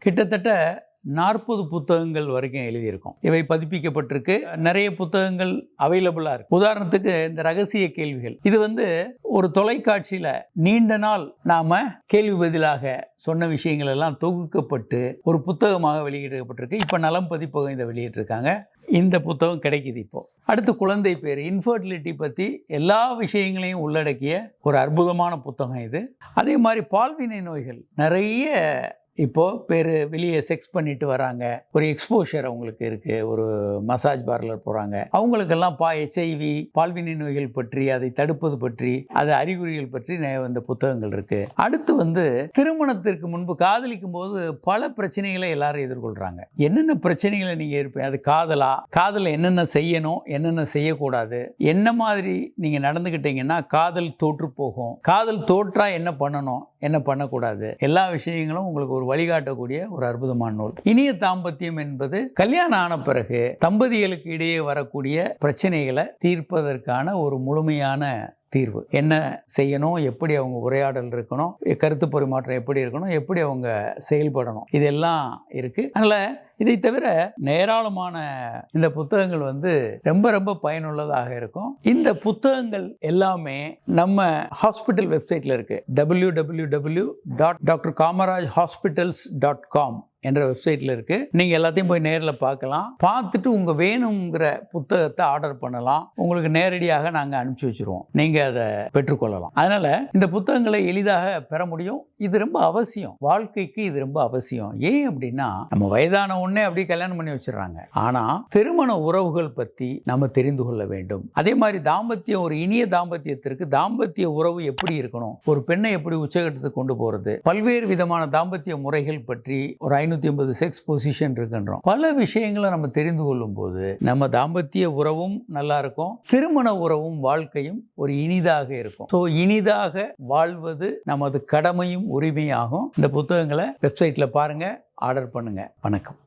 கிட்டத்தட்ட நாற்பது புத்தகங்கள் வரைக்கும் எழுதியிருக்கோம். இவை பதிப்பிக்கப்பட்டிருக்கு. நிறைய புத்தகங்கள் அவைலபிளாக இருக்கு. உதாரணத்துக்கு இந்த ரகசிய கேள்விகள். இது வந்து ஒரு தொலைக்காட்சியில் நீண்ட நாள் நாம் கேள்வி பதிலாக சொன்ன விஷயங்கள் எல்லாம் தொகுக்கப்பட்டு ஒரு புத்தகமாக வெளியிடப்பட்டிருக்கு. இப்போ நலம் பதிப்பகம் இதை வெளியிட்டிருக்காங்க. இந்த புத்தகம் கிடைக்குது இப்போ. அடுத்து குழந்தை பேர் இன்ஃபர்டிலிட்டி பற்றி எல்லா விஷயங்களையும் உள்ளடக்கிய ஒரு அற்புதமான புத்தகம் இது. அதே மாதிரி பால்வினை நோய்கள். நிறைய இப்போது பேர் வெளியே செக்ஸ் பண்ணிட்டு வராங்க. ஒரு எக்ஸ்போஷர் அவங்களுக்கு இருக்குது ஒரு மசாஜ் பார்லர் போகிறாங்க அவங்களுக்கெல்லாம் பா எச்ஐவி பால்வினை நோய்கள் பற்றி அதை தடுப்பது பற்றி அது அறிகுறிகள் பற்றி நிறைய இந்த புத்தகங்கள் இருக்குது அடுத்து வந்து திருமணத்திற்கு முன்பு காதலிக்கும் போது பல பிரச்சனைகளை எல்லாரும் எதிர்கொள்கிறாங்க என்னென்ன பிரச்சனைகளை நீங்கள் இருப்பீங்க அது காதலா? காதல என்னென்ன செய்யணும்? என்னென்ன செய்யக்கூடாது? என்ன மாதிரி நீங்கள் நடந்துக்கிட்டீங்கன்னா காதல் தோற்று போகும். காதல் தோற்றா என்ன பண்ணணும்? என்ன பண்ணக்கூடாது? எல்லா விஷயங்களும் உங்களுக்கு ஒரு வழிகாட்டக்கூடிய ஒரு அற்புதமான நூல். இனிய தாம்பத்தியம் என்பது கல்யாணம் ஆன பிறகு தம்பதிகளுக்கு இடையே வரக்கூடிய பிரச்சனைகளை தீர்ப்பதற்கான ஒரு முழுமையான தீர்வு. என்ன செய்யணும்? எப்படி அவங்க உரையாடல் இருக்கணும்? கருத்து பரிமாற்றம் எப்படி இருக்கணும்? எப்படி அவங்க செயல்படணும்? இதெல்லாம் இருக்கு. அதனால் இதை தவிர ஏராளமான இந்த புத்தகங்கள் வந்து ரொம்ப ரொம்ப பயனுள்ளதாக இருக்கும். இந்த புத்தகங்கள் எல்லாமே நம்ம ஹாஸ்பிட்டல் வெப்சைட்டில் இருக்கு. W W W dot doctor Kamaraj hospitals dot com என்ற வெப்சைட்டில் இருக்கு. நீங்கள் எல்லாத்தையும் போய் நேரில் பார்க்கலாம். பார்த்துட்டு உங்கள் வேணுங்கிற புத்தகத்தை ஆர்டர் பண்ணலாம். உங்களுக்கு நேரடியாக நாங்கள் அனுப்பிச்சி வச்சிருவோம். நீங்கள் அதை பெற்றுக்கொள்ளலாம். அதனால் இந்த புத்தகங்களை எளிதாக பெற முடியும். இது ரொம்ப அவசியம். வாழ்க்கைக்கு இது ரொம்ப அவசியம். ஏன் அப்படின்னா நம்ம வயதான உடனே அப்படியே கல்யாணம் பண்ணி வச்சிடுறாங்க. ஆனால் திருமண உறவுகள் பற்றி நம்ம தெரிந்து கொள்ள வேண்டும். அதே மாதிரி தாம்பத்தியம் ஒரு இனிய தாம்பத்தியத்திற்கு தாம்பத்திய உறவு எப்படி இருக்கணும்? ஒரு பெண்ணை எப்படி உச்சகட்டத்துக்கு கொண்டு போகிறது பல்வேறு விதமான தாம்பத்திய முறைகள் பற்றி ஒரு ஐநூற்றி ஐம்பது செக்ஸ் பொசிஷன் இருக்குன்றோம். பல விஷயங்களை நம்ம தெரிந்து கொள்ளும் போது நம்ம தாம்பத்திய உறவும் நல்லா இருக்கும். திருமண உறவும் வாழ்க்கையும் ஒரு இனிதாக இருக்கும். ஸோ இனிதாக வாழ்வது நமது கடமையும் உரிமையாகும். இந்த புத்தகங்களை வெப்சைட்டில் பாருங்க ஆர்டர் பண்ணுங்க. வணக்கம்.